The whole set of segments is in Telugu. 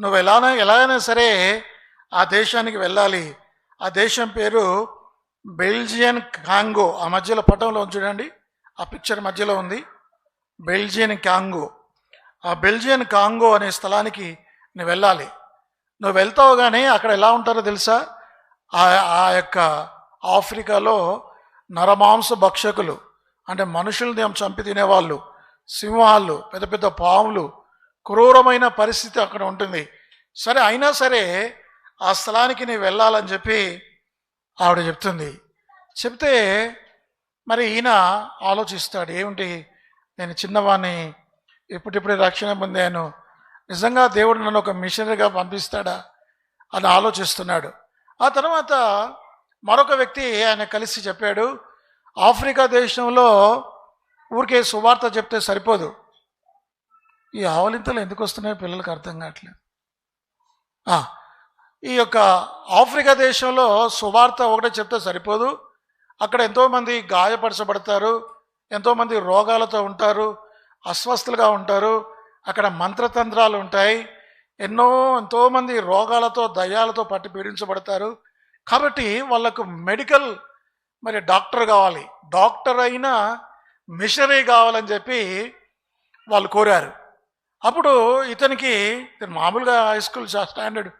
నువ్వు ఎలానో ఎలాగైనా సరే ఆ దేశానికి వెళ్ళాలి. ఆ దేశం పేరు బెల్జియన్ కాంగో. ఆ మధ్యలో పటంలో చూడండి. ఆ పిక్చర్ మధ్యలో ఉంది. Belgian Congo. ఆ బెల్జియన్ కాంగో అనే స్థలానికి నువ్వు వెళ్ళాలి. నువ్వు వెళ్తావు కానీ అక్కడ ఎలా ఉంటారో తెలుసా? ఆ ఆ యొక్క ఆఫ్రికాలో నరమాంస భక్షకులు అంటే మనుషుల్ని చంపి తినేవాళ్ళు సింహాలు పెద్ద పెద్ద పాములు క్రూరమైన పరిస్థితి అక్కడ ఉంటుంది. సరే అయినా సరే ఆ స్థలానికి నేను వెళ్ళాలని చెప్పి ఆవిడ చెప్తుంది. చెప్తే మరి ఈయన ఆలోచిస్తాడు ఏమిటి? నేను చిన్నవాణ్ణి ఇప్పుడిప్పుడే రక్షణ పొందాను. నిజంగా దేవుడు నన్ను ఒక మిషనరీగా పంపిస్తాడా అని ఆలోచిస్తున్నాడు. ఆ తర్వాత మరొక వ్యక్తి ఆయన కలిసి చెప్పాడు ఆఫ్రికా దేశంలో ఊరికే సువార్త చెప్తే సరిపోదు. ఈ ఆవలింతలు ఎందుకు వస్తున్నాయో పిల్లలకు అర్థం కావట్లేదు. ఈ యొక్క ఆఫ్రికా దేశంలో సువార్త ఒకటే చెప్తే సరిపోదు. అక్కడ ఎంతోమంది గాయపరచబడతారు ఎంతోమంది రోగాలతో ఉంటారు అస్వస్థలుగా ఉంటారు. అక్కడ మంత్రతంత్రాలు ఉంటాయి. ఎన్నో ఎంతోమంది రోగాలతో దయ్యాలతో పట్టి పీడించబడతారు. కాబట్టి వాళ్ళకు మెడికల్ మరి డాక్టర్ కావాలి. డాక్టర్ అయినా మిషనరీ కావాలని చెప్పి వాళ్ళు కోరారు. అప్పుడు ఇతనికి ఇతను మామూలుగా హై స్కూల్ స్టాండర్డ్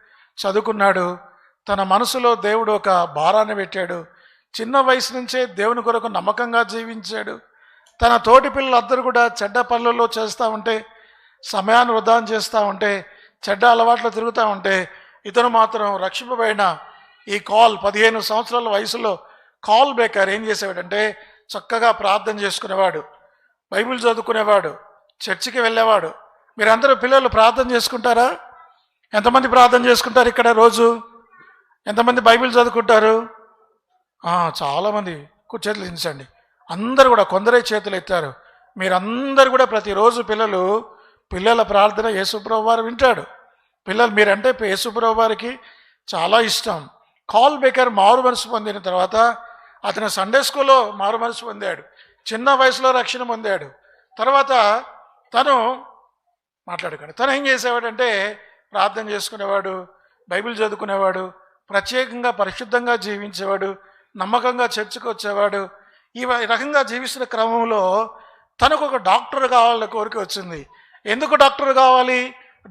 చదువుకున్నాడు. తన మనసులో దేవుడు ఒక భారాన్ని పెట్టాడు. చిన్న వయసు నుంచే దేవుని కొరకు నమ్మకంగా జీవించాడు. తన తోటి పిల్లలందరూ కూడా చెడ్డ పనులలో చేస్తూ ఉంటే సమయాన్ని వృధా చేస్తూ ఉంటే చెడ్డ అలవాట్లు తిరుగుతూ ఉంటే ఇతను మాత్రం రక్షింపబడిన ఈ కాల్ పదిహేను సంవత్సరాల వయసులో కాల్ బేకర్ ఏం చేసేవాడంటే చక్కగా ప్రార్థన చేసుకునేవాడు. బైబిల్ చదువుకునేవాడు. చర్చికి వెళ్ళేవాడు. మీరందరూ పిల్లలు ప్రార్థన చేసుకుంటారా? ఎంతమంది ప్రార్థన చేసుకుంటారు ఇక్కడ రోజు? ఎంతమంది బైబిల్ చదువుకుంటారు? చాలామంది చేతులు దించండి అందరూ కూడా కొందరే చేతులు ఎత్తారు. మీరందరూ కూడా ప్రతిరోజు పిల్లలు పిల్లల ప్రార్థన యేసుప్రభు వారు వింటాడు. పిల్లలు మీరంటే యేసుప్రభు వారికి చాలా ఇష్టం. కాల్ బేకర్ మారు మనసు పొందిన తర్వాత అతను సండే స్కూల్లో మారు మనసు పొందాడు. చిన్న వయసులో రక్షణ పొందాడు. తర్వాత తను మాట్లాడుకోండి తను ఏం చేసేవాడంటే ప్రార్థన చేసుకునేవాడు బైబిల్ చదువుకునేవాడు ప్రత్యేకంగా పరిశుద్ధంగా జీవించేవాడు నమ్మకంగా చర్చకు వచ్చేవాడు. ఈ రకంగా జీవిస్తున్న క్రమంలో తనకు ఒక డాక్టర్ కావాలనే కోరిక వచ్చింది. ఎందుకు డాక్టర్ కావాలి?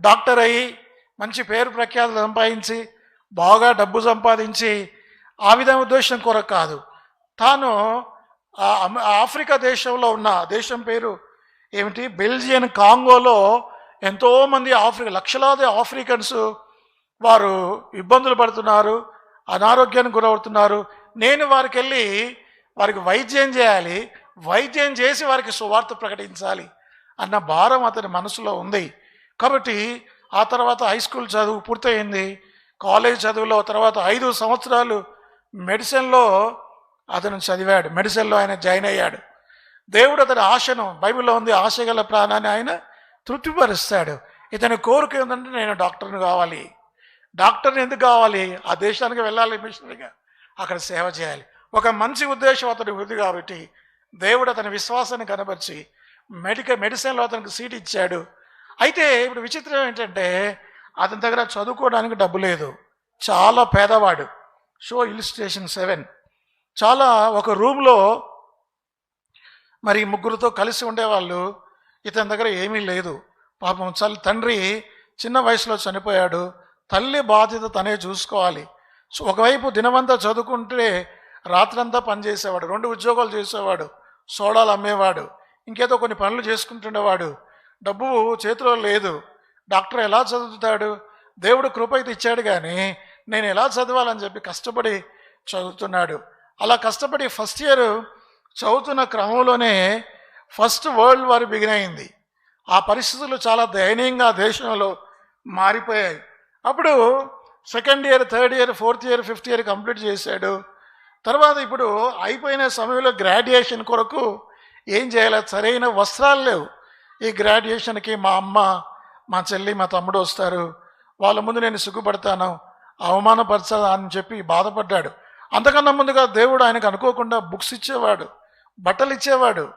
డాక్టర్ అయ్యి మంచి పేరు ప్రఖ్యాతులు సంపాదించి బాగా డబ్బు సంపాదించి ఆ విధమైన ఉద్దేశం కొరకు కాదు. తాను ఆఫ్రికా దేశంలో ఉన్న దేశం పేరు ఏమిటి? బెల్జియన్ కాంగోలో ఎంతోమంది ఆఫ్రికా లక్షలాది ఆఫ్రికన్స్ వారు ఇబ్బందులు పడుతున్నారు అనారోగ్యానికి గురవుతున్నారు. నేను వారికి వెళ్ళి వారికి వైద్యం చేయాలి వైద్యం చేసి వారికి సువార్త ప్రకటించాలి అన్న భారం అతని మనసులో ఉంది. కాబట్టి ఆ తర్వాత హై స్కూల్ చదువు పూర్తయింది. కాలేజ్ చదువులో తర్వాత ఐదు సంవత్సరాలు మెడిసిన్లో అతను చదివాడు మెడిసిన్లో ఆయన జాయిన్ అయ్యాడు. దేవుడు అతని ఆశను బైబిల్లో ఉంది ఆశ గల ప్రాణాన్ని ఆయన తృప్తిపరుస్తాడు. ఇతని కోరిక ఏంటంటే నేను డాక్టర్ని కావాలి. డాక్టర్ని ఎందుకు కావాలి? ఆ దేశానికి వెళ్ళాలి మిషనరీగా. అక్కడ సేవ చేయాలి. ఒక మంచి ఉద్దేశం అతని ఉంది కాబట్టి దేవుడు అతని విశ్వాసాన్ని కనపరిచి మెడికల్ మెడిసిన్లో అతనికి సీట్ ఇచ్చాడు. అయితే ఇప్పుడు విచిత్రం ఏంటంటే అతని దగ్గర చదువుకోవడానికి డబ్బు లేదు. చాలా పేదవాడు. Show illustration seven. చాలా ఒక రూమ్లో మరి ముగ్గురుతో కలిసి ఉండేవాళ్ళు. ఇతని దగ్గర ఏమీ లేదు. పాపం చల్లి తండ్రి చిన్న వయసులో చనిపోయాడు. తల్లి బాధ్యత తనే చూసుకోవాలి. సో ఒకవైపు దినమంతా చదువుకుంటే రాత్రంతా పనిచేసేవాడు రెండు ఉద్యోగాలు చేసేవాడు సోడాలు అమ్మేవాడు ఇంకేదో కొన్ని పనులు చేసుకుంటుండేవాడు. డబ్బు చేతిలో లేదు. డాక్టర్ ఎలా చదువుతాడు? దేవుడు కృప అయితే ఇచ్చాడు కానీ నేను ఎలా చదవాలని చెప్పి కష్టపడి చదువుతున్నాడు. అలా కష్టపడి ఫస్ట్ ఇయర్ చదువుతున్న క్రమంలోనే ఫస్ట్ వరల్డ్ వార్ బిగిన్ అయింది. ఆ పరిస్థితులు చాలా దయనీయంగా దేశంలో మారిపోయాయి. అప్పుడు second year third year fourth year fifth year complete చేశాడు. తర్వాత ఇప్పుడు అయిపోయిన సమయంలో గ్రాడ్యుయేషన్ కొరకు ఏం చేయాలి? సరైన వస్త్రాలు లేవు. ఈ గ్రాడ్యుయేషన్కి మా అమ్మ మా చెల్లి మా తమ్ముడు వస్తారు. వాళ్ళ ముందు నేను సిగ్గుపడతాను అవమానపరచా అని చెప్పి బాధపడ్డాడు. అంతకన్నా ముందుగా దేవుడు ఆయనకు అనుకోకుండా బుక్స్ ఇచ్చేవాడు బట్టలు ఇచ్చేవాడు.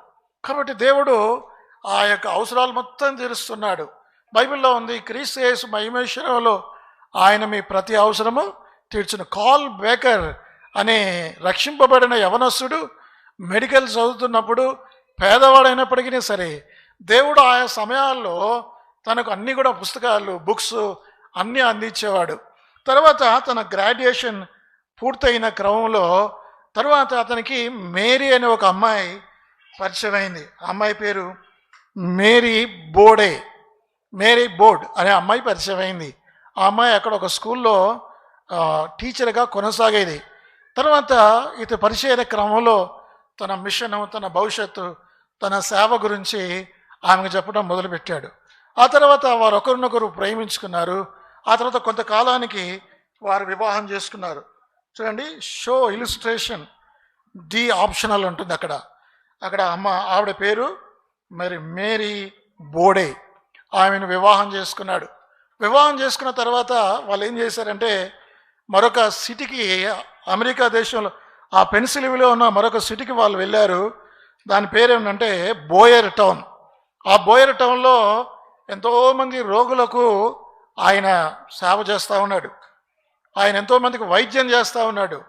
కాబట్టి దేవుడు ఆ యొక్క అవసరాలు మొత్తం తీరుస్తున్నాడు. బైబిల్లో ఉంది క్రీస్తు యేసు మహిమేశ్వరంలో ఆయన మీ ప్రతి అవసరము తీర్చును. కాల్ బేకర్ అనే రక్షింపబడిన యవనస్తుడు మెడికల్ చదువుతున్నప్పుడు పేదవాడైనప్పటికీ సరే దేవుడు ఆయా సమయాల్లో తనకు అన్నీ కూడా పుస్తకాలు బుక్స్ అన్నీ అందించేవాడు. తర్వాత తన గ్రాడ్యుయేషన్ పూర్తయిన క్రమంలో తర్వాత అతనికి మేరీ అనే ఒక అమ్మాయి పరిచయం అయింది అమ్మాయి పేరు మేరీ బోడే. మేరీ బోర్డ్ అనే అమ్మాయి పరిచయం అయింది ఆ అమ్మాయి అక్కడ ఒక స్కూల్లో టీచర్గా కొనసాగేది. తర్వాత ఇతను పరిచయ క్రమంలో తన మిషన్ తన భవిష్యత్తు తన సేవ గురించి ఆమెకు చెప్పడం మొదలుపెట్టాడు. ఆ తర్వాత వారు ఒకరినొకరు ప్రేమించుకున్నారు. ఆ తర్వాత కొంతకాలానికి వారు వివాహం చేసుకున్నారు. చూడండి షో ఇలిస్ట్రేషన్ డి ఆప్షనల్ ఉంటుంది అక్కడ. అక్కడ అమ్మ ఆవిడ పేరు మరి మేరీ బోడే. ఆమెను వివాహం చేసుకున్నాడు. వివాహం చేసుకున్న తర్వాత వాళ్ళు ఏం చేశారంటే మరొక సిటీకి అమెరికా దేశంలో ఆ పెన్సిలివిలో ఉన్న మరొక సిటీకి వాళ్ళు వెళ్ళారు. దాని పేరు ఏంటంటే బోయర్ టౌన్. ఆ బోయర్ టౌన్లో ఎంతోమంది రోగులకు ఆయన సేవ చేస్తూ ఉన్నాడు. ఆయన ఎంతోమందికి వైద్యం చేస్తూ ఉన్నాడు.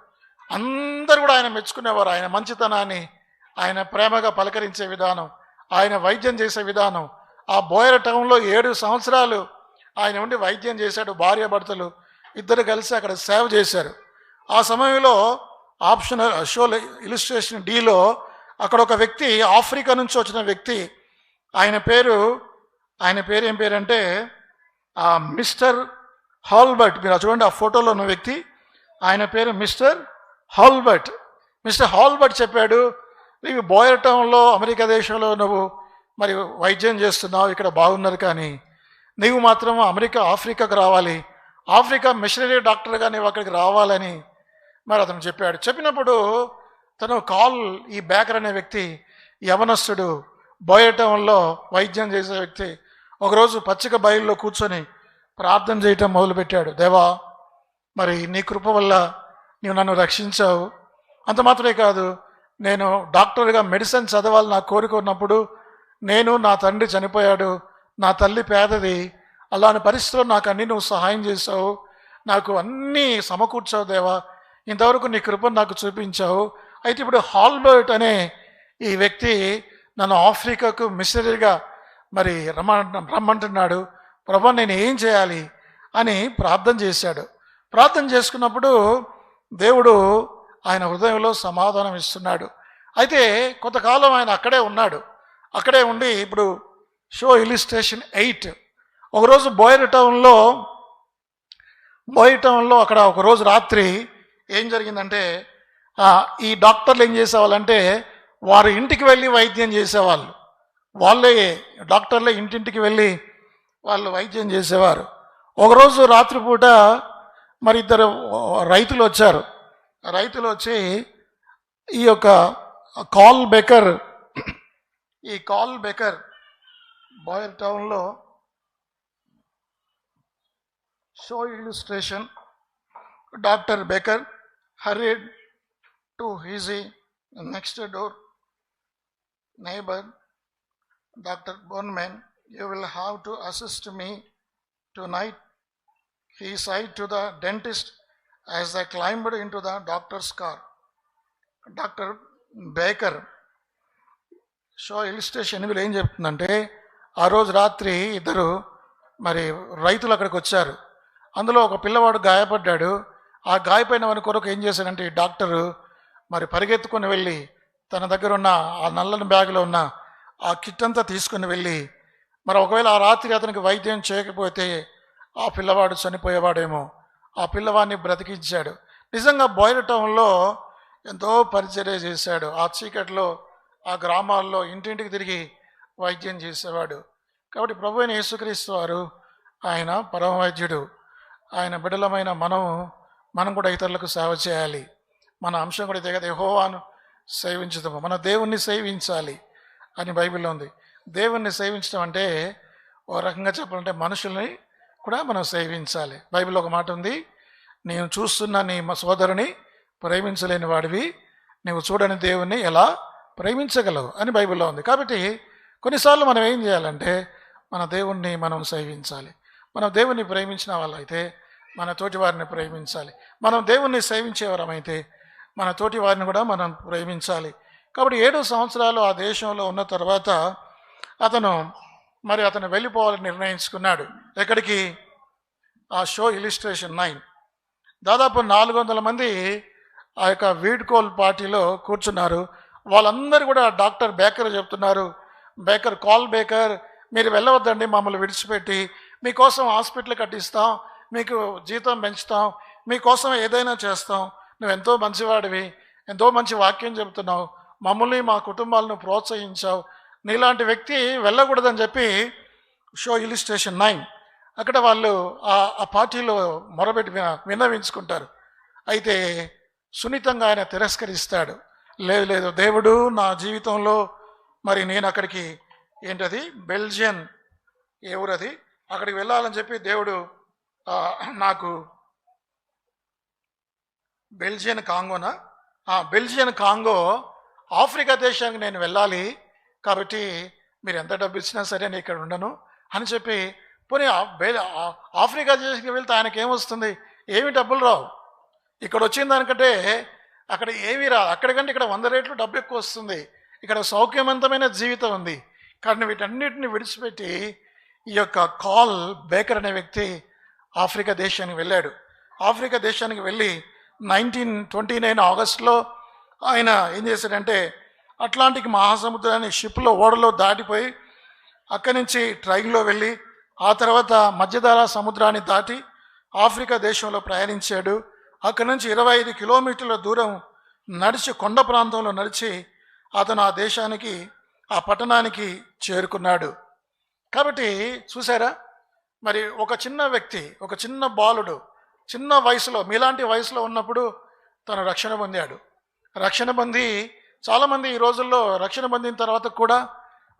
అందరూ కూడా ఆయన మెచ్చుకునేవారు. ఆయన మంచితనాన్ని ఆయన ప్రేమగా పలకరించే విధానం ఆయన వైద్యం చేసే విధానం ఆ బోయర్ టౌన్లో ఏడు సంవత్సరాలు ఆయన ఉండి వైద్యం చేశాడు భార్య భర్తలు ఇద్దరు కలిసి అక్కడ సేవ చేశారు. ఆ సమయంలో ఆప్షన్ షో ఇలిస్ట్రేషన్ డీలో అక్కడ ఒక వ్యక్తి ఆఫ్రికా నుంచి వచ్చిన వ్యక్తి ఆయన పేరు ఆయన పేరు ఏం పేరంటే ఆ మిస్టర్ హాల్బర్ట్ మీరు చూడండి ఆ ఫోటోలో ఉన్న వ్యక్తి ఆయన పేరు మిస్టర్ హాల్బర్ట్. మిస్టర్ హాల్బర్ట్ చెప్పాడు నీవు బోయర్ టౌన్లో అమెరికా దేశంలో నువ్వు మరి వైద్యం చేస్తున్నావు ఇక్కడ బాగున్నారు కానీ నీవు మాత్రం అమెరికా ఆఫ్రికాకు రావాలి. ఆఫ్రికా మిషనరీ డాక్టర్గా నీవు అక్కడికి రావాలని మరి అతను చెప్పాడు. చెప్పినప్పుడు తను కాల్ ఈ బేకర్ అనే వ్యక్తి యవనస్తుడు బోయటంలో వైద్యం చేసే వ్యక్తి ఒకరోజు పచ్చిక బయలులో కూర్చొని ప్రార్థన చేయటం మొదలుపెట్టాడు. దేవా మరి నీ కృప వల్ల నీవు నన్ను రక్షించావు. అంత మాత్రమే కాదు నేను డాక్టర్గా మెడిసిన్ చదవాలి నా కోరిక ఉన్నప్పుడు నేను నా తండ్రి చనిపోయాడు నా తల్లి పేదది అలాంటి పరిస్థితుల్లో నాకు అన్ని నువ్వు సహాయం చేసావు నాకు అన్నీ సమకూర్చావు దేవా ఇంతవరకు నీ కృపను నాకు చూపించావు. అయితే ఇప్పుడు హాల్బర్ట్ అనే ఈ వ్యక్తి నన్ను ఆఫ్రికాకు మిషనరీగా మరి రమ్మ రమ్మంటున్నాడు ప్రభా నేను ఏం చేయాలి? అని ప్రార్థన చేశాడు. ప్రార్థన చేసుకున్నప్పుడు దేవుడు ఆయన హృదయంలో సమాధానం ఇస్తున్నాడు. అయితే కొంతకాలం ఆయన అక్కడే ఉన్నాడు. అక్కడే ఉండి ఇప్పుడు షో ఇలిస్ట్రేషన్ ఎయిట్. ఒకరోజు బోయర్ టౌన్లో బోయర్ టౌన్లో అక్కడ ఒకరోజు రాత్రి ఏం జరిగిందంటే ఈ డాక్టర్లు ఏం చేసేవాళ్ళంటే వారి ఇంటికి వెళ్ళి వైద్యం చేసేవాళ్ళు. వాళ్ళే డాక్టర్లే ఇంటింటికి వెళ్ళి వాళ్ళు వైద్యం చేసేవారు. ఒకరోజు రాత్రిపూట మరి ఇద్దరు రైతులు వచ్చారు. రైతులు వచ్చి ఈ యొక్క కాల్ బెకర్ ఈ కాల్ బెకర్ బాయర్ టౌన్లో show illustration doctor Becker hurried to his next door neighbour doctor Bowman you will have to assist me tonight he said to the dentist as they climbed into the doctor's car. Doctor Baker show illustration వీళ్ళు ఏం చెప్తుందంటే ఆ రోజు రాత్రి ఇద్దరు మరి రైతులు అక్కడికి వచ్చారు అందులో ఒక పిల్లవాడు గాయపడ్డాడు ఆ గాయపడిన వాని కొరకు ఏం చేశాడంటే ఈ డాక్టరు మరి పరిగెత్తుకొని వెళ్ళి తన దగ్గర ఉన్న ఆ నల్లని బ్యాగులో ఉన్న ఆ కిట్ అంతా తీసుకుని వెళ్ళి మరి ఒకవేళ ఆ రాత్రి అతనికి వైద్యం చేయకపోతే ఆ పిల్లవాడు చనిపోయేవాడేమో ఆ పిల్లవాడిని బ్రతికించాడు. నిజంగా బోయిల టౌన్లో ఎంతో పరిచర్య చేశాడు. ఆ చీకట్లో ఆ గ్రామాల్లో ఇంటింటికి తిరిగి వైద్యం చేసేవాడు. కాబట్టి ప్రభు అయిన యేసుక్రీస్తు వారు ఆయన పరమ వైద్యుడు ఆయన బిడలమైన మనం మనం కూడా ఇతరులకు సేవ చేయాలి. మన అంశం కూడా ఇదే కదా యహోవాను సేవించదము. మన దేవుణ్ణి సేవించాలి అని బైబిల్లో ఉంది. దేవుణ్ణి సేవించడం అంటే ఓ రకంగా చెప్పాలంటే మనుషుల్ని కూడా మనం సేవించాలి. బైబిల్ ఒక మాట ఉంది నేను చూస్తున్న నీ మా సోదరుని ప్రేమించలేని వాడివి నీవు చూడని దేవుణ్ణి ఎలా ప్రేమించగలవు? అని బైబిల్లో ఉంది. కాబట్టి కొన్నిసార్లు మనం ఏం చేయాలంటే మన దేవుణ్ణి మనం సేవించాలి. మనం దేవుణ్ణి ప్రేమించిన వాళ్ళైతే మన తోటి వారిని ప్రేమించాలి. మనం దేవుణ్ణి సేవించేవారమైతే మన తోటి వారిని కూడా మనం ప్రేమించాలి. కాబట్టి ఏడు సంవత్సరాలు ఆ దేశంలో ఉన్న తర్వాత అతను మరి అతను వెళ్ళిపోవాలని నిర్ణయించుకున్నాడు. ఎక్కడికి? ఆ షో ఇలిస్ట్రేషన్ నైన్. దాదాపు నాలుగు వందల మంది ఆ యొక్క వీడ్కోల్ పార్టీలో కూర్చున్నారు. వాళ్ళందరూ కూడా డాక్టర్ బేకర్ చెప్తున్నారు. బేకర్ కాల్ బేకర్ మీరు వెళ్ళవద్దండి మమ్మల్ని విడిచిపెట్టి. మీకోసం హాస్పిటల్ కట్టిస్తాం మీకు జీతం పెంచుతాం మీకోసం ఏదైనా చేస్తాం. నువ్వు ఎంతో మంచివాడివి ఎంతో మంచి వాక్యం చెబుతున్నావు మమ్మల్ని మా కుటుంబాలను ప్రోత్సహించావు. నీలాంటి వ్యక్తి వెళ్ళకూడదని చెప్పి షో ఇలిస్ట్రేషన్ నైన్. అక్కడ వాళ్ళు ఆ ఆ పార్టీలో మొరబెట్టి విన్నవించుకుంటారు. అయితే సున్నితంగా ఆయన తిరస్కరిస్తాడు. లేదు లేదు దేవుడు నా జీవితంలో మరి నేను అక్కడికి ఏంటది? బెల్జియన్ ఏ ఊరది అక్కడికి వెళ్ళాలని చెప్పి దేవుడు నాకు బెల్జియన్ కాంగోనా? ఆ, బెల్జియన్ కాంగో ఆఫ్రికా దేశానికి నేను వెళ్ళాలి. కాబట్టి మీరు ఎంత డబ్బు ఇచ్చినా సరే నేను ఇక్కడ ఉండను అని చెప్పి పోనీ ఆఫ్రికా దేశానికి వెళ్తే ఆయనకి ఏమొస్తుంది? ఏమి డబ్బులు రావు. ఇక్కడ వచ్చిన దానికంటే అక్కడ ఏమీ రాదు. అక్కడికంటే ఇక్కడ వంద రేట్లు డబ్బు ఎక్కువ వస్తుంది. ఇక్కడ సౌఖ్యవంతమైన జీవితం ఉంది. కానీ వీటన్నిటిని విడిచిపెట్టి ఈ యొక్క కాల్ బేకర్ అనే వ్యక్తి ఆఫ్రికా దేశానికి వెళ్ళాడు. ఆఫ్రికా దేశానికి వెళ్ళి నైన్టీన్ ట్వంటీ నైన్ ఆగస్ట్లో ఆయన ఏం చేశాడంటే అట్లాంటికి మహాసముద్రాన్ని షిప్లో ఓడలో దాటిపోయి అక్కడి నుంచి ట్రైన్లో వెళ్ళి ఆ తర్వాత మధ్యధరా సముద్రాన్ని దాటి ఆఫ్రికా దేశంలో ప్రయాణించాడు. అక్కడి నుంచి ఇరవై ఐదు కిలోమీటర్ల దూరం నడిచి కొండ ప్రాంతంలో నడిచి అతను ఆ దేశానికి ఆ పట్టణానికి చేరుకున్నాడు. కాబట్టి చూసారా? మరి ఒక చిన్న వ్యక్తి ఒక చిన్న బాలుడు చిన్న వయసులో మీలాంటి వయసులో ఉన్నప్పుడు తను రక్షణ పొందాడు. రక్షణ పొంది చాలామంది ఈ రోజుల్లో రక్షణ పొందిన తర్వాత కూడా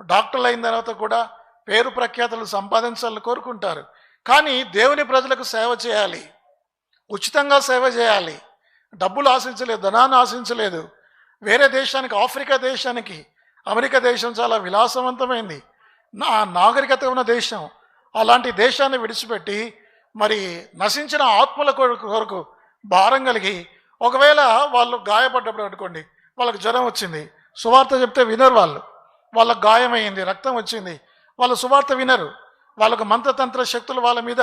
డాక్టర్లు అయిన తర్వాత కూడా పేరు ప్రఖ్యాతులు సంపాదించాలని కోరుకుంటారు. కానీ దేవుని ప్రజలకు సేవ చేయాలి. ఉచితంగా సేవ చేయాలి. డబ్బులు ఆశించలేదు ధనాన్ని ఆశించలేదు. వేరే దేశానికి ఆఫ్రికా దేశానికి అమెరికా దేశం చాలా విలాసవంతమైంది. నా నాగరికత ఉన్న దేశం. అలాంటి దేశాన్ని విడిచిపెట్టి మరి నశించిన ఆత్మల కొరకు కొరకు భారం కలిగి ఒకవేళ వాళ్ళు గాయపడ్డప్పుడు అనుకోండి వాళ్ళకి జ్వరం వచ్చింది. సువార్త చెప్తే వినరు వాళ్ళు. వాళ్ళకు గాయమైంది రక్తం వచ్చింది. వాళ్ళు సువార్త వినరు. వాళ్ళకు మంత్రతంత్ర శక్తులు వాళ్ళ మీద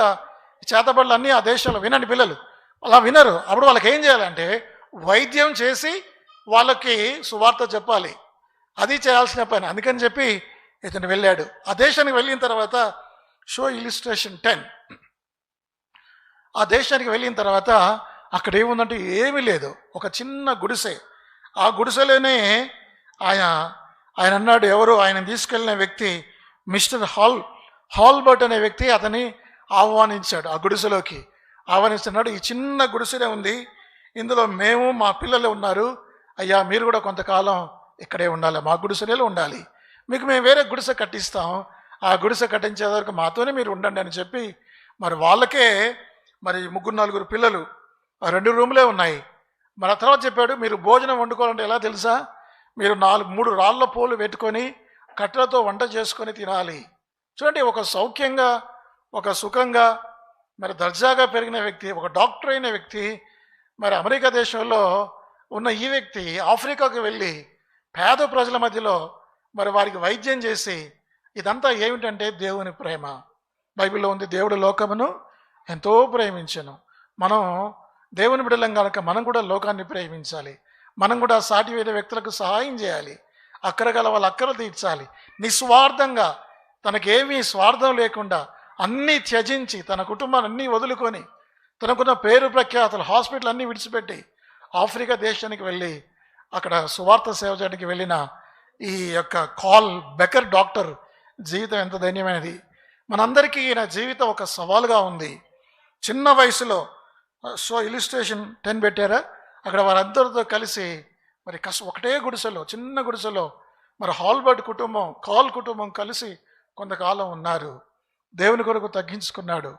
చేతబడులు అన్నీ ఆ దేశంలో వినండి పిల్లలు. అలా వినరు. అప్పుడు వాళ్ళకి ఏం చేయాలంటే వైద్యం చేసి వాళ్ళకి సువార్త చెప్పాలి. అది చేయాల్సిన పని. అందుకని చెప్పి ఇతను వెళ్ళాడు. ఆ దేశానికి వెళ్ళిన తర్వాత షో ఇలిస్ట్రేషన్ టెన్. ఆ దేశానికి వెళ్ళిన తర్వాత అక్కడ ఏముందంటే ఏమీ లేదు. ఒక చిన్న గుడిసె. ఆ గుడిసెలోనే ఆయన ఆయన అన్నాడు ఎవరు ఆయన తీసుకెళ్ళిన వ్యక్తి మిస్టర్ హాల్ హాల్బర్ట్ అనే వ్యక్తి అతని ఆహ్వానించాడు ఆ గుడిసెలోకి. ఆహ్వానిస్తున్నాడు ఈ చిన్న గుడిసెనే ఉంది ఇందులో మేము మా పిల్లలు ఉన్నారు అయ్యా మీరు కూడా కొంతకాలం ఇక్కడే ఉండాలి మా గుడిసెలో ఉండాలి. మీకు మేము వేరే గుడిసె కట్టిస్తాం ఆ గుడిసె కట్టించే వరకు మాతోనే మీరు ఉండండి అని చెప్పి మరి వాళ్ళకే మరి ముగ్గురు నలుగురు పిల్లలు రెండు రూములే ఉన్నాయి. మరి తర్వాత చెప్పాడు మీరు భోజనం వండుకోవాలంటే ఎలా తెలుసా? మీరు నాలుగు మూడు రాళ్ళ పోలు పెట్టుకొని కట్టెలతో వంట చేసుకొని తినాలి. చూడండి ఒక సౌఖ్యంగా ఒక సుఖంగా మరి దర్జాగా పెరిగిన వ్యక్తి ఒక డాక్టర్ అయిన వ్యక్తి మరి అమెరికా దేశంలో ఉన్న ఈ వ్యక్తి ఆఫ్రికాకు వెళ్ళి పేద ప్రజల మధ్యలో మరి వారికి వైద్యం చేసి ఇదంతా ఏమిటంటే దేవుని ప్రేమ. బైబిల్లో ఉంది దేవుడు లోకమును ఎంతో ప్రేమించను. మనం దేవుని బిడలం కనుక మనం కూడా లోకాన్ని ప్రేమించాలి. మనం కూడా సాటి వేరే వ్యక్తులకు సహాయం చేయాలి. అక్కర గల వాళ్ళ అక్కర తీర్చాలి. నిస్వార్థంగా తనకేమీ స్వార్థం లేకుండా అన్నీ త్యజించి తన కుటుంబాన్ని అన్నీ వదులుకొని తనకున్న పేరు ప్రఖ్యాతలు హాస్పిటల్ అన్నీ విడిచిపెట్టి ఆఫ్రికా దేశానికి వెళ్ళి అక్కడ సువార్త సేవ చేయడానికి వెళ్ళిన ఈ యొక్క కాల్ బెకర్ డాక్టర్ జీవితం ఎంత ధన్యమైనది మనందరికీ ఈయన జీవితం ఒక సవాలుగా ఉంది. చిన్న వయసులో సో ఇలిస్ట్రేషన్ టెన్ పెట్టారా? అక్కడ వారందరితో కలిసి మరి కష్ట ఒకటే గుడిసెలో చిన్న గుడిసెలో మరి హాల్బర్ట్ కుటుంబం కాల్ కుటుంబం కలిసి కొంతకాలం ఉన్నారు. దేవుని కొరకు తగ్గించుకున్నాడు.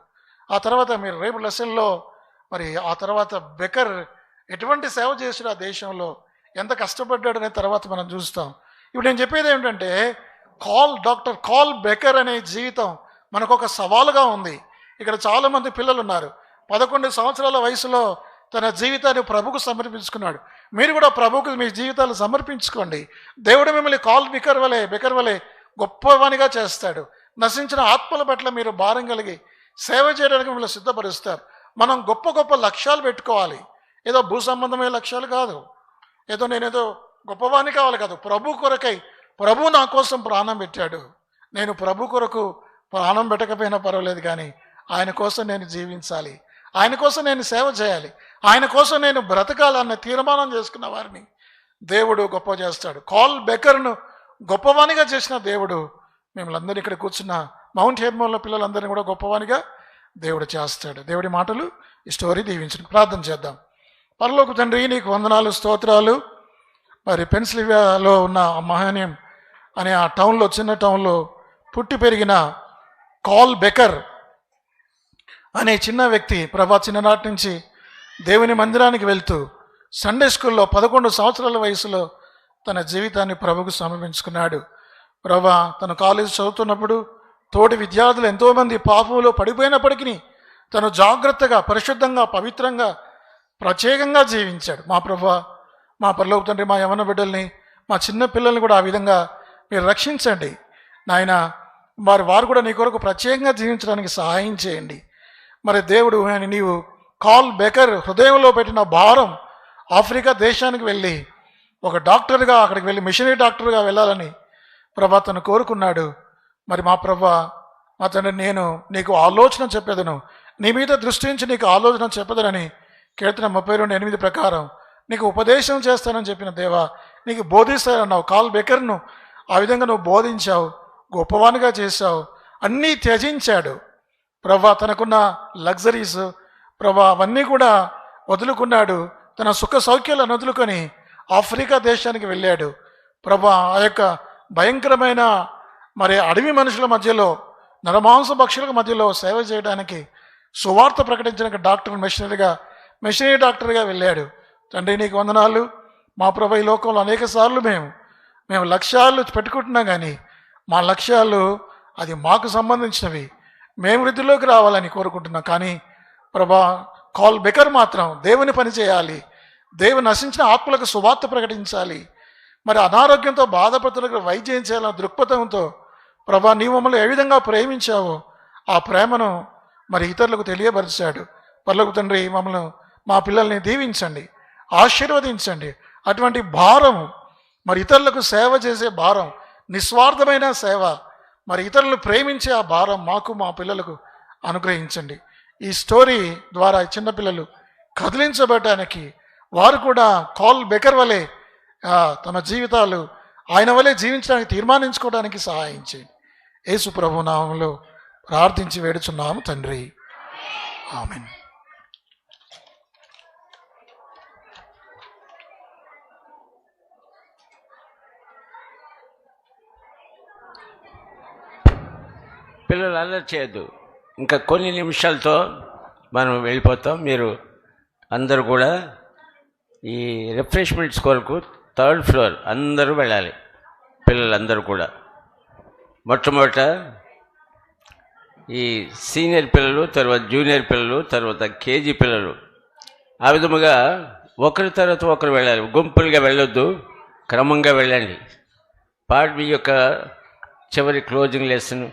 ఆ తర్వాత మీరు రేపు లెసన్లో మరి ఆ తర్వాత బెకర్ ఎటువంటి సేవ చేసాడు ఆ దేశంలో ఎంత కష్టపడ్డాడు అనే తర్వాత మనం చూస్తాం. ఇప్పుడు నేను చెప్పేది ఏమిటంటే కాల్ డాక్టర్ కాల్ బెకర్ అనే జీవితం మనకు ఒక సవాలుగా ఉంది. ఇక్కడ చాలామంది పిల్లలు ఉన్నారు పదకొండు సంవత్సరాల వయసులో తన జీవితాన్ని ప్రభుకు సమర్పించుకున్నాడు. మీరు కూడా ప్రభుకు మీ జీవితాలు సమర్పించుకోండి. దేవుడు మిమ్మల్ని కాల్ బికర్వలే బికర్వలే గొప్పవానిగా చేస్తాడు. నశించిన ఆత్మల పట్ల మీరు భారం కలిగి సేవ చేయడానికి మిమ్మల్ని సిద్ధపరుస్తారు. మనం గొప్ప గొప్ప లక్ష్యాలు పెట్టుకోవాలి. ఏదో భూ సంబంధమైన లక్ష్యాలు కాదు. ఏదో నేనేదో గొప్పవాణి కావాలి కాదు. ప్రభు కొరకై ప్రభు నా కోసం ప్రాణం పెట్టాడు. నేను ప్రభు కొరకు ప్రాణం పెట్టకపోయినా పర్వాలేదు కానీ ఆయన కోసం నేను జీవించాలి. ఆయన కోసం నేను సేవ చేయాలి. ఆయన కోసం నేను బ్రతకాలన్న తీర్మానం చేసుకున్న వారిని దేవుడు గొప్ప చేస్తాడు. కాల్ బెకర్ను గొప్పవానిగా చేసిన దేవుడు మిమ్మల్ని ఇక్కడ కూర్చున్న మౌంట్ హెర్మోన్ల పిల్లలందరినీ కూడా గొప్పవానిగా దేవుడు చేస్తాడు. దేవుడి మాటలు ఈ స్టోరీ దీవించడం ప్రార్థన చేద్దాం. పరలోక తండ్రి నీకు వందనాలు స్తోత్రాలు. మరి పెన్సిల్వియాలో ఉన్న ఆ మహానీయం అనే ఆ టౌన్లో చిన్న టౌన్లో పుట్టి పెరిగిన కాల్ బెకర్ అనే చిన్న వ్యక్తి ప్రభా చిన్ననాటి నుంచి దేవుని మందిరానికి వెళ్తూ సండే స్కూల్లో పదకొండు సంవత్సరాల వయసులో తన జీవితాన్ని ప్రభుకు సమర్పించుకున్నాడు. ప్రభా తను కాలేజ్ చదువుతున్నప్పుడు తోటి విద్యార్థులు ఎంతోమంది పాపంలో పడిపోయినప్పటికీ తను జాగ్రత్తగా పరిశుద్ధంగా పవిత్రంగా ప్రత్యేకంగా జీవించాడు. మా ప్రభా మా పరలోక తండ్రి మా యవన బిడ్డల్ని మా చిన్న పిల్లల్ని కూడా ఆ విధంగా మీరు రక్షించండి. నాయన వారు వారు కూడా నీ కొరకు ప్రత్యేకంగా జీవించడానికి సహాయం చేయండి. మరి దేవుడు ఆయన నీవు కాల్ బెకర్ హృదయంలో పెట్టిన భారం ఆఫ్రికా దేశానికి వెళ్ళి ఒక డాక్టర్గా అక్కడికి వెళ్ళి మిషనరీ డాక్టర్గా వెళ్ళాలని ప్రభా తను కోరుకున్నాడు. మరి మా ప్రభా మా తండ్రి నేను నీకు ఆలోచన చెప్పేదను. నీ మీద దృష్టి నుంచి నీకు ఆలోచన చెప్పదనని కీర్తన ముప్పై రెండు ఎనిమిది ప్రకారం నీకు ఉపదేశం చేస్తానని చెప్పిన దేవా నీకు బోధిస్తానన్నావు. కాల్ బెకర్ను ఆ విధంగా నువ్వు బోధించావు గొప్పవానిగా చేశావు అన్నీ త్యజించాడు. ప్రభా తనకున్న లగ్జరీస్ ప్రభా అవన్నీ కూడా వదులుకున్నాడు. తన సుఖ సౌఖ్యాలను వదులుకొని ఆఫ్రికా దేశానికి వెళ్ళాడు. ప్రభా ఆ యొక్క భయంకరమైన మరి అడవి మనుషుల మధ్యలో నరమాంస పక్షుల మధ్యలో సేవ చేయడానికి సువార్త ప్రకటించడానికి డాక్టర్ మిషనరీగా మిషనరీ డాక్టర్గా వెళ్ళాడు. తండ్రి నీకు వందనాలు. మా ప్రభు ఈ లోకంలో అనేక సార్లు మేము మేము లక్ష్యాలు పెట్టుకుంటున్నాం కానీ మా లక్ష్యాలు అది మాకు సంబంధించినవి. మేము వృద్ధిలోకి రావాలని కోరుకుంటున్నాం. కానీ ప్రభా కాల్ బెకర్ మాత్రం దేవుని పని చేయాలి. దేవుని నశించిన ఆత్మలకు సువార్త ప్రకటించాలి. మరి అనారోగ్యంతో బాధపడుతులకు వైద్యం చేయాలన్న దృక్పథంతో ప్రభా నీ మమ్మల్ని ఏ విధంగా ప్రేమించావో ఆ ప్రేమను మరి ఇతరులకు తెలియపరిచాడు. పర్లకు తండ్రి మమ్మల్ని మా పిల్లల్ని దీవించండి ఆశీర్వదించండి. అటువంటి భారం మరి ఇతరులకు సేవ చేసే భారం నిస్వార్థమైన సేవ మరి ఇతరులను ప్రేమించే ఆ భారం మాకు మా పిల్లలకు అనుగ్రహించండి. ఈ స్టోరీ ద్వారా చిన్నపిల్లలు కదిలించబడటానికి వారు కూడా కాల్ బెకర్ వలె తమ జీవితాలు ఆయన వలె జీవించడానికి తీర్మానించుకోవడానికి సహాయం చేయండి. యేసు ప్రభు నామంలో ప్రార్థించి వేడుచున్నాము తండ్రి. ఆమెను. పిల్లలు అల్లరి చేయొద్దు ఇంకా కొన్ని నిమిషాలతో మనం వెళ్ళిపోతాం. మీరు అందరూ కూడా ఈ రిఫ్రెష్మెంట్స్ కొరకు థర్డ్ ఫ్లోర్ అందరూ వెళ్ళాలి. పిల్లలందరూ కూడా. మొట్టమొదట ఈ సీనియర్ పిల్లలు తర్వాత జూనియర్ పిల్లలు తర్వాత కేజీ పిల్లలు. ఆ విధముగా ఒకరి తర్వాత ఒకరు వెళ్ళాలి. గుంపులుగా వెళ్ళొద్దు. క్రమంగా వెళ్ళండి. పార్ట్ మీ యొక్క చివరి క్లోజింగ్ లెసన్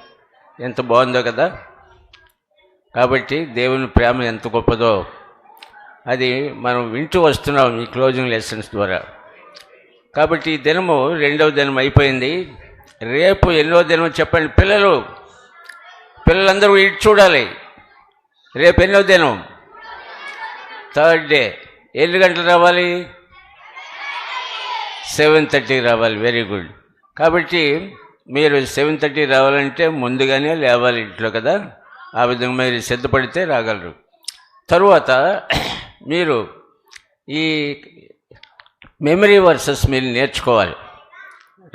ఎంత బాగుందో కదా? కాబట్టి దేవుని ప్రేమ ఎంత గొప్పదో. అది మనం వింటూ వస్తున్నాం ఈ క్లోజింగ్ లెసన్స్ ద్వారా. కాబట్టి ఈ దినము రెండవ దినం అయిపోయింది. రేపు ఎన్నో దినం చెప్పండి. పిల్లలు పిల్లలందరూ ఇటు చూడాలి. రేపు ఎన్నో దినం? Third day. ఎన్ని గంటలు రావాలి? సెవెన్ థర్టీకి రావాలి. Very good. కాబట్టి మీరు సెవెన్ థర్టీ రావాలంటే ముందుగానే లేవాలి ఇంట్లో కదా. ఆ విధంగా మీరు సిద్ధపడితే రాగలరు. తరువాత మీరు ఈ మెమరీ వర్సెస్ మీరు నేర్చుకోవాలి.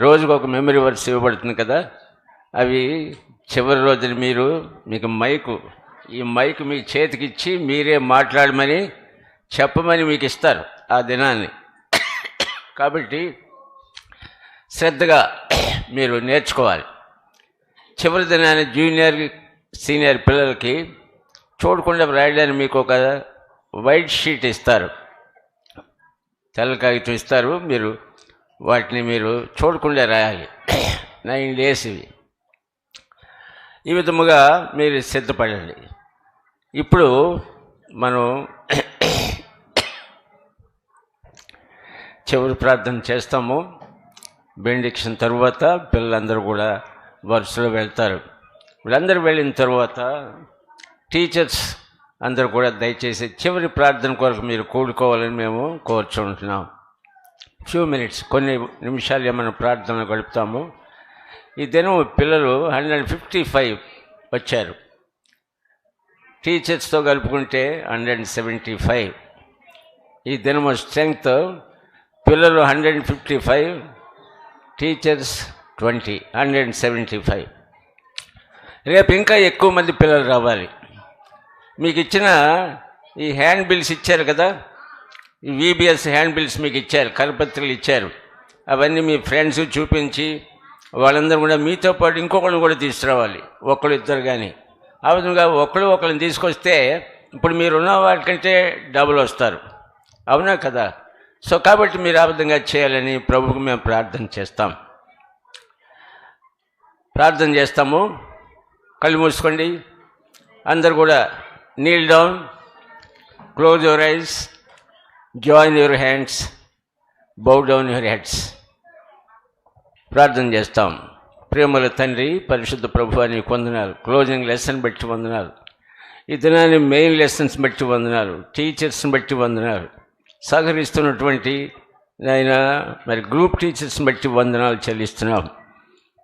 రోజుకు ఒక మెమరీ వర్స్ ఇవ్వబడుతుంది కదా. అవి చివరి రోజున మీరు మీకు మైకు ఈ మైక్ మీ చేతికి ఇచ్చి మీరే మాట్లాడమని చెప్పమని మీకు ఇస్తారు ఆ దినాన్ని. కాబట్టి శ్రద్ధగా మీరు నేర్చుకోవాలి. చివరి దినాన్ని జూనియర్ సీనియర్ పిల్లలకి చూడకుండా రాయడానికి మీకు ఒక వైట్ షీట్ ఇస్తారు. తెల్ల కాగితం ఇస్తారు. మీరు వాటిని మీరు చూడకుండా రాయాలి. నైన్ డేస్ ఇవి. ఈ విధముగా మీరు సిద్ధపడండి. ఇప్పుడు మనం చివరి ప్రార్థన చేస్తాము. బెండిక్షన్ తర్వాత పిల్లలందరూ కూడా వరుసలో వెళ్తారు. వీళ్ళందరూ వెళ్ళిన తర్వాత టీచర్స్ అందరూ కూడా దయచేసి చివరి ప్రార్థన కొరకు మీరు కూడుకోవాలని మేము కోరుచుంటున్నాం. ఫ్యూ మినిట్స్ కొన్ని నిమిషాలు ఏమైనా ప్రార్థన గడుపుతాము. ఈ దినం పిల్లలు హండ్రెడ్ ఫిఫ్టీ ఫైవ్ వచ్చారు. టీచర్స్తో కలుపుకుంటే హండ్రెడ్ సెవెంటీ ఫైవ్. ఈ దినము స్ట్రెంగ్త్ పిల్లలు hundred fifty five teachers twenty hundred seventy five రేపు ఇంకా ఎక్కువ మంది పిల్లలు రావాలి. మీకు ఇచ్చిన ఈ హ్యాండ్ బిల్స్ ఇచ్చారు కదా? ఈ వీబీఎస్ హ్యాండ్ బిల్స్ మీకు ఇచ్చారు కరపత్రులు ఇచ్చారు. అవన్నీ మీ ఫ్రెండ్స్ చూపించి వాళ్ళందరూ కూడా మీతో పాటు ఇంకొకరిని కూడా తీసుకురావాలి ఒకళ్ళు ఇద్దరు కానీ ఆ విధంగా ఒకళ్ళు ఒకరిని తీసుకొస్తే ఇప్పుడు మీరున్న వాటికంటే డబుల్ వస్తారు. అవునా కదా? సో కాబట్టి మీరు ఆ విధంగా చేయాలని ప్రభువుకు మేము ప్రార్థన చేస్తాం. ప్రార్థన చేస్తాము. కళ్ళు మూసుకోండి. అందరు కూడా kneel down close your eyes join your hands bow down your heads ప్రార్థన చేస్తాం. ప్రేమల తండ్రి పరిశుద్ధ ప్రభు అని వందనాలు. క్లోజింగ్ లెసన్ బట్టి వందనాలు. ఈ దినాన్ని మెయిన్ లెసన్స్ బట్టి వందనాలు. టీచర్స్ని బట్టి వందనాలు. సహకరిస్తున్నటువంటి ఆయన మరి గ్రూప్ టీచర్స్ని బట్టి వందనాలు చెల్లిస్తున్నాం.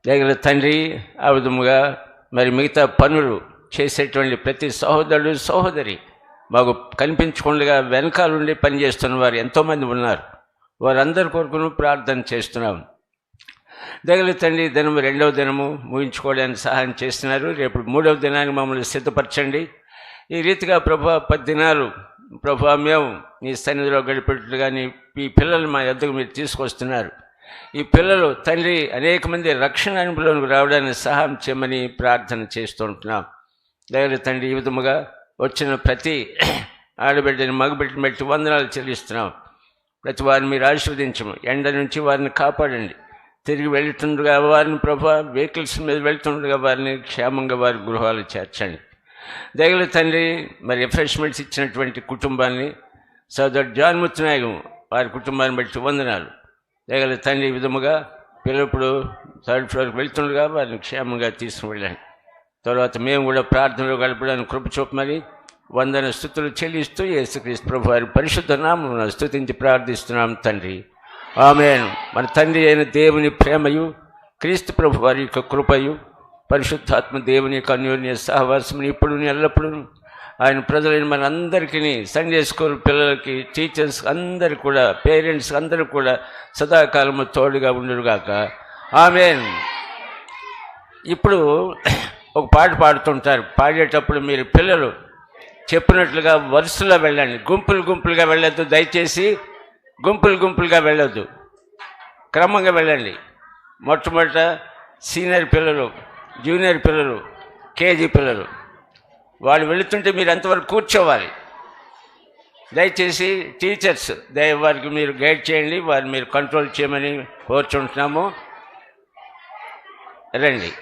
దగ్గర తండ్రి ఆ విధముగా మరి మిగతా పనులు చేసేటువంటి ప్రతి సహోదరుడు సహోదరి మాకు కనిపించకుండా వెనకాలండి పనిచేస్తున్న వారు ఎంతోమంది ఉన్నారు. వారందరి కొరకును ప్రార్థన చేస్తున్నాం. దగ్గర తండ్రి దినము రెండవ దినము ముగించుకోవడానికి సహాయం చేస్తున్నారు. రేపు మూడవ దినానికి మమ్మల్ని సిద్ధపరచండి. ఈ రీతిగా ప్రభా పది దినాలు ప్రభా మేము నీ సన్నిధిలో గడిపెట్టుగా నీ ఈ పిల్లలు మా ఎద్దకు మీరు తీసుకొస్తున్నారు. ఈ పిల్లలు తండ్రి అనేక మంది రక్షణ అనుభవంలోకి రావడానికి సహాయం చేయమని ప్రార్థన చేస్తుంటున్నాం దగ్గర తండ్రి ఈ విధముగా వచ్చిన ప్రతి ఆడబిడ్డని మగబిడ్డని బట్టి వందనాలు చెల్లిస్తున్నాం. ప్రతి వారిని మీరు ఆశీర్వదించము. ఎండ నుంచి వారిని కాపాడండి. తిరిగి వెళ్తుండగా వారిని ప్రభా వెహికల్స్ మీద వెళ్తుండగా వారిని క్షేమంగా వారి గృహాలు చేర్చండి. దయగల తండ్రి మరి రిఫ్రెష్మెంట్స్ ఇచ్చినటువంటి కుటుంబాన్ని సోదరు జాన్ ముత్తునాయకం వారి కుటుంబాన్ని బట్టి వందనాలు. దయగల తండ్రి విధముగా పిల్లప్పుడు థర్డ్ ఫ్లోర్కి వెళ్తుండగా వారిని క్షేమంగా తీసుకుని వెళ్ళాను తర్వాత మేము కూడా ప్రార్థనలో గడపడానికి కృప చూపమని వందన స్థుతులు చెల్లిస్తూ యేసుక్రీస్తు ప్రభు వారి పరిశుద్ధ నామం స్థుతించి ప్రార్థిస్తున్నాం తండ్రి. ఆమెను. మన తండ్రి అయిన దేవుని ప్రేమయు క్రీస్తు ప్రభు వారి యొక్క కృపయు పరిశుద్ధాత్మ దేవుని యొక్క అన్యోన్య సహవాసం ఇప్పుడు ఎల్లప్పుడూ ఆయన ప్రజలైన మనందరికీ సండే స్కూల్ పిల్లలకి టీచర్స్ అందరు కూడా పేరెంట్స్ అందరూ కూడా సదాకాలము తోడుగా ఉండుగాక ఆమె ఇప్పుడు ఒక పాట పాడుతుంటారు. పాడేటప్పుడు మీరు పిల్లలు చెప్పినట్లుగా వరుసలో వెళ్ళండి. గుంపులు గుంపులుగా వెళ్ళొద్దు. దయచేసి గుంపులు గుంపులుగా వెళ్ళొద్దు. క్రమంగా వెళ్ళండి. మొట్టమొదట సీనియర్ పిల్లలు జూనియర్ పిల్లలు కేజీ పిల్లలు. వాళ్ళు వెళుతుంటే మీరు ఎంతవరకు కూర్చోవాలి? దయచేసి టీచర్స్ దయ వారికి మీరు గైడ్ చేయండి వారు మీరు కంట్రోల్ చేయమని కోరుచుంటున్నాము. రండి.